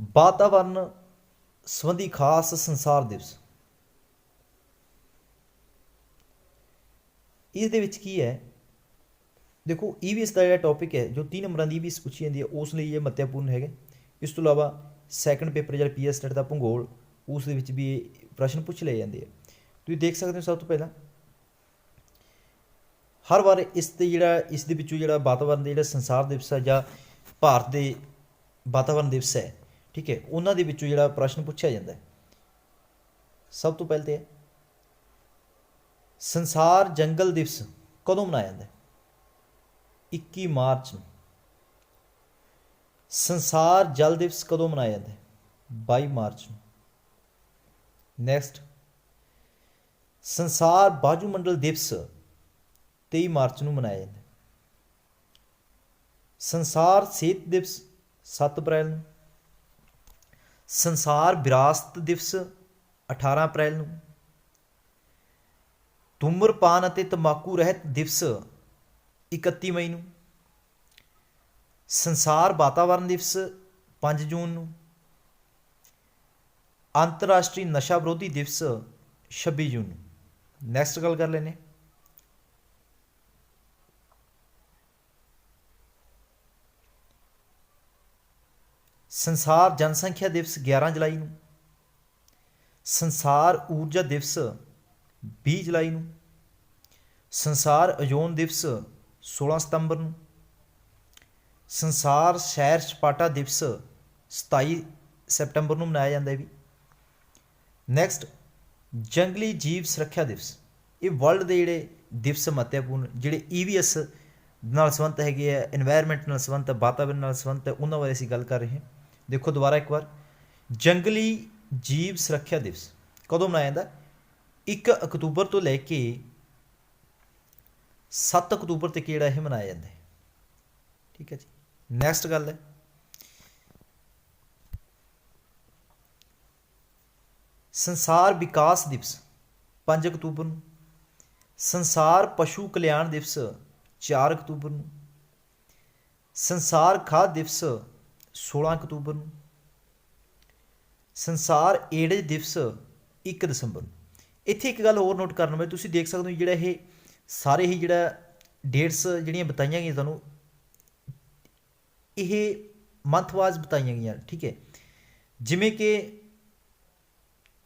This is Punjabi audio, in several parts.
ਵਾਤਾਵਰਨ ਸੰਬੰਧੀ ਖਾਸ ਸੰਸਾਰ ਦਿਵਸ। ਇਸ ਦੇ ਵਿੱਚ ਕੀ ਹੈ? ਦੇਖੋ ਈਵੀਐਸ ਦਾ ਜਿਹੜਾ ਟੌਪਿਕ ਹੈ, ਜੋ 3 ਨੰਬਰਾਂ ਦੀ ਈਵੀਐਸ ਪੁੱਛੀ ਜਾਂਦੀ ਹੈ, ਉਸ ਲਈ ਇਹ ਮਹੱਤਵਪੂਰਨ ਹੈਗਾ। ਇਸ ਤੋਂ ਇਲਾਵਾ ਸੈਕੰਡ ਪੇਪਰ ਜਿਹੜਾ ਪੀਐਸ ਸਟੇਟ ਦਾ ਭੂਗੋਲ, ਉਸ ਦੇ ਵਿੱਚ ਵੀ ਇਹ ਪ੍ਰਸ਼ਨ ਪੁੱਛ ਲਏ ਜਾਂਦੇ ਆ। ਤੁਸੀਂ ਦੇਖ ਸਕਦੇ ਹੋ ਸਭ ਤੋਂ ਪਹਿਲਾਂ। ਹਰ ਵਾਰ ਇਸ ਤੇ ਜਿਹੜਾ, ਇਸ ਦੇ ਵਿੱਚੋਂ ਜਿਹੜਾ ਵਾਤਾਵਰਣ ਦੇ ਜਿਹੜਾ ਸੰਸਾਰ ਦਿਵਸ ਹੈ ਜਾਂ ਭਾਰਤ ਦੇ ਵਾਤਾਵਰਣ ਦਿਵਸ ਹੈ ਠੀਕ ਹੈ, ਉਹਨਾਂ ਦੇ ਵਿੱਚੋਂ ਜਿਹੜਾ ਪ੍ਰਸ਼ਨ ਪੁੱਛਿਆ ਜਾਂਦਾ ਹੈ। ਸਭ ਤੋਂ ਪਹਿਲਾਂ ਤੇ ਸੰਸਾਰ ਜੰਗਲ ਦਿਵਸ ਕਦੋਂ ਮਨਾਇਆ ਜਾਂਦਾ ਹੈ? 21 ਮਾਰਚ ਨੂੰ। ਸੰਸਾਰ ਜਲ ਦਿਵਸ ਕਦੋਂ ਮਨਾਇਆ ਜਾਂਦਾ ਹੈ? 22 ਮਾਰਚ ਨੂੰ। ਨੈਕਸਟ ਸੰਸਾਰ ਬਾਜੂਮੰਡਲ ਦਿਵਸ 23 ਮਾਰਚ ਨੂੰ ਮਨਾਇਆ ਜਾਂਦਾ ਹੈ। ਸੰਸਾਰ ਸਿਹਤ ਦਿਵਸ 7 ਅਪ੍ਰੈਲ ਨੂੰ। ਸੰਸਾਰ ਵਿਰਾਸਤ ਦਿਵਸ 18 ਅਪ੍ਰੈਲ ਨੂੰ। ਧੂਮਰਪਾਨ ਅਤੇ ਤੰਬਾਕੂ ਰਹਿਤ ਦਿਵਸ 31 ਮਈ ਨੂੰ। ਸੰਸਾਰ ਵਾਤਾਵਰਣ ਦਿਵਸ 5 ਜੂਨ ਨੂੰ। ਅੰਤਰਰਾਸ਼ਟਰੀ ਨਸ਼ਾ ਵਿਰੋਧੀ ਦਿਵਸ 26 ਜੂਨ ਨੂੰ। ਨੈਕਸਟ ਗੱਲ ਕਰ ਲੈਨੇ ਸੰਸਾਰ ਜਨਸੰਖਿਆ ਦਿਵਸ 11 ਜੁਲਾਈ ਨੂੰ, ਸੰਸਾਰ ਊਰਜਾ ਦਿਵਸ 20 ਜੁਲਾਈ ਨੂੰ, ਸੰਸਾਰ ਅਯੋਨ ਦਿਵਸ 16 ਸਤੰਬਰ ਨੂੰ, ਸੰਸਾਰ ਸੈਰ ਸਪਾਟਾ ਦਿਵਸ 27 ਸਤੰਬਰ ਨੂੰ ਮਨਾਇਆ ਜਾਂਦਾ ਹੈ ਵੀ। ਨੈਕਸਟ ਜੰਗਲੀ ਜੀਵ ਸੁਰੱਖਿਆ ਦਿਵਸ। ਇਹ ਵਰਲਡ ਦੇ ਜਿਹੜੇ ਦਿਵਸ ਮਹੱਤਵਪੂਰਨ, ਜਿਹੜੇ ਈਵੀਐਸ ਨਾਲ ਸੰਬੰਧਤ ਹੈਗੇ ਆ এনवायरमेंट ਨਾਲ ਸੰਬੰਧਤ ਵਾਤਾਵਰਣ ਨਾਲ ਸੰਬੰਧਤ, ਉਹਨਾਂ ਬਾਰੇ ਅਸੀਂ ਗੱਲ ਕਰ ਰਹੇ ਹਾਂ। ਦੇਖੋ ਦੁਬਾਰਾ ਇੱਕ ਵਾਰ। ਜੰਗਲੀ ਜੀਵ ਸੁਰੱਖਿਆ ਦਿਵਸ ਕਦੋਂ ਮਨਾਇਆ ਜਾਂਦਾ? 1 ਅਕਤੂਬਰ ਤੋਂ ਲੈ ਕੇ 7 ਅਕਤੂਬਰ ਤੱਕ ਜਿਹੜਾ ਇਹ ਮਨਾਇਆ ਜਾਂਦਾ ਹੈ। ਠੀਕ ਹੈ ਜੀ। ਨੈਕਸਟ ਗੱਲ ਹੈ। ਸੰਸਾਰ ਵਿਕਾਸ ਦਿਵਸ 5 ਅਕਤੂਬਰ ਨੂੰ। ਸੰਸਾਰ ਪਸ਼ੂ ਕਲਿਆਣ ਦਿਵਸ 4 ਅਕਤੂਬਰ ਨੂੰ। ਸੰਸਾਰ ਖਾਦ ਦਿਵਸ 16 ਅਕਤੂਬਰ ਨੂੰ। ਸੰਸਾਰ ਏਡਜ ਦਿਵਸ 1 ਦਸੰਬਰ ਨੂੰ। ਇੱਥੇ ਇੱਕ ਗੱਲ ਹੋਰ ਨੋਟ ਕਰਨ ਵਾਲੀ, ਤੁਸੀਂ ਦੇਖ ਸਕਦੇ ਹੋ ਜਿਹੜਾ ਇਹ ਸਾਰੇ ਹੀ ਜਿਹੜਾ ਡੇਟਸ ਜਿਹੜੀਆਂ ਬਤਾਈਆਂ ਗਈਆਂ ਤੁਹਾਨੂੰ, ਇਹ ਮੰਥ ਵਾਈਜ਼ ਬਤਾਈਆਂ ਗਈਆਂ, ਠੀਕ ਹੈ। ਜਿਵੇਂ ਕਿ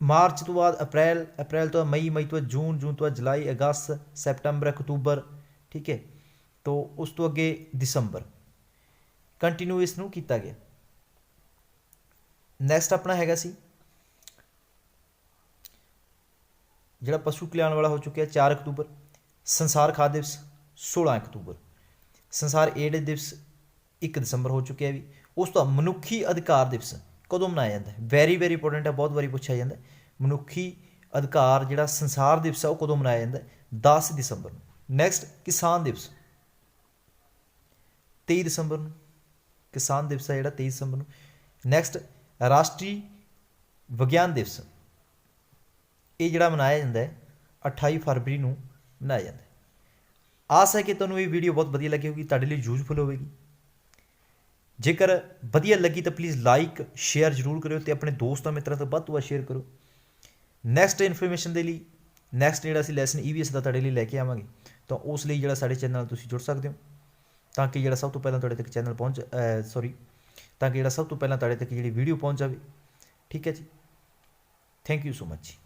ਮਾਰਚ ਤੋਂ ਬਾਅਦ ਅਪ੍ਰੈਲ ਅਪ੍ਰੈਲ ਤੋਂ ਬਾਅਦ ਮਈ ਮਈ ਤੋਂ ਬਾਅਦ ਜੂਨ ਜੂਨ ਤੋਂ ਬਾਅਦ ਜੁਲਾਈ, ਅਗਸਤ, ਸੈਪਟੰਬਰ, ਅਕਤੂਬਰ, ਠੀਕ ਹੈ। ਤੋਂ ਉਸ ਤੋਂ ਅੱਗੇ ਦਸੰਬਰ। ਕੰਟੀਨਿਊ ਇਸ ਨੂੰ ਕੀਤਾ ਗਿਆ। ਨੈਕਸਟ ਆਪਣਾ ਹੈਗਾ ਸੀ, ਜਿਹੜਾ ਪਸ਼ੂ ਕਲਿਆਣ ਵਾਲਾ ਹੋ ਚੁੱਕਿਆ 4 ਅਕਤੂਬਰ, ਸੰਸਾਰ ਖਾਦ ਦਿਵਸ 16 ਅਕਤੂਬਰ। ਸੰਸਾਰ ਏਡ ਦਿਵਸ 1 ਦਸੰਬਰ ਹੋ ਚੁੱਕਿਆ ਵੀ। ਉਸ ਤੋਂ ਬਾਅਦ ਮਨੁੱਖੀ ਅਧਿਕਾਰ ਦਿਵਸ ਕਦੋਂ ਮਨਾਇਆ ਜਾਂਦਾ ਹੈ? ਵੈਰੀ ਵੈਰੀ ਇੰਪੋਰਟੈਂਟ ਹੈ, ਬਹੁਤ ਵਾਰੀ ਪੁੱਛਿਆ ਜਾਂਦਾ ਮਨੁੱਖੀ ਅਧਿਕਾਰ ਜਿਹੜਾ ਸੰਸਾਰ ਦਿਵਸ ਆ, ਉਹ ਕਦੋਂ ਮਨਾਇਆ ਜਾਂਦਾ ਹੈ? 10 ਦਸੰਬਰ ਨੂੰ। ਨੈਕਸਟ ਕਿਸਾਨ ਦਿਵਸ 23 ਦਸੰਬਰ ਨੂੰ। ਕਿਸਾਨ ਦਿਵਸ ਹੈ ਜਿਹੜਾ 23 ਦਸੰਬਰ ਨੂੰ। ਨੈਕਸਟ ਰਾਸ਼ਟਰੀ ਵਿਗਿਆਨ ਦਿਵਸ। ਇਹ ਜਿਹੜਾ ਮਨਾਇਆ ਜਾਂਦਾ ਹੈ 28 ਫਰਵਰੀ ਨੂੰ ਮਨਾਇਆ ਜਾਂਦਾ ਹੈ। ਆਸ ਹੈ ਕਿ ਤੁਹਾਨੂੰ ਇਹ ਵੀਡੀਓ ਬਹੁਤ ਵਧੀਆ ਲੱਗੀ ਹੋਗੀ ਤੁਹਾਡੇ ਲਈ ਯੂਜ਼ਫੁਲ ਹੋਵੇਗੀ। ਜੇਕਰ ਵਧੀਆ ਲੱਗੀ ਤਾਂ ਪਲੀਜ਼ ਲਾਈਕ ਸ਼ੇਅਰ ਜ਼ਰੂਰ ਕਰਿਓ ਤੇ ਆਪਣੇ ਦੋਸਤਾਂ, ਮਿੱਤਰਾਂ ਤੋਂ ਵੱਧ ਤੋਂ ਵੱਧ ਸ਼ੇਅਰ ਕਰੋ ਨੈਕਸਟ ਇਨਫੋਰਮੇਸ਼ਨ ਦੇ ਲਈ ਨੈਕਸਟ ਜਿਹੜਾ ਅਸੀਂ ਲੈਸਨ ਈਵੀਐਸ ਦਾ ਤੁਹਾਡੇ ਲਈ ਲੈ ਕੇ ਆਵਾਂਗੇ, ਤਾਂ ਉਸ ਲਈ ਜਿਹੜਾ ਸਾਡੇ ਚੈਨਲ ਨਾਲ ਤੁਸੀਂ ਜੁੜ ਸਕਦੇ ਹੋ। ਤਾਂ ਕਿ ਜਿਹੜਾ ਸਭ ਤੋਂ ਪਹਿਲਾਂ ਤੁਹਾਡੇ ਤੱਕ ਚੈਨਲ ਪਹੁੰਚ ਸੌਰੀ ਤਾਂ ਕਿ ਜਿਹੜਾ ਸਭ ਤੋਂ ਪਹਿਲਾਂ ਤੁਹਾਡੇ ਤੱਕ ਜਿਹੜੀ ਵੀਡੀਓ ਪਹੁੰਚ ਜਾਵੇ। ਠੀਕ ਹੈ ਜੀ? Thank you so much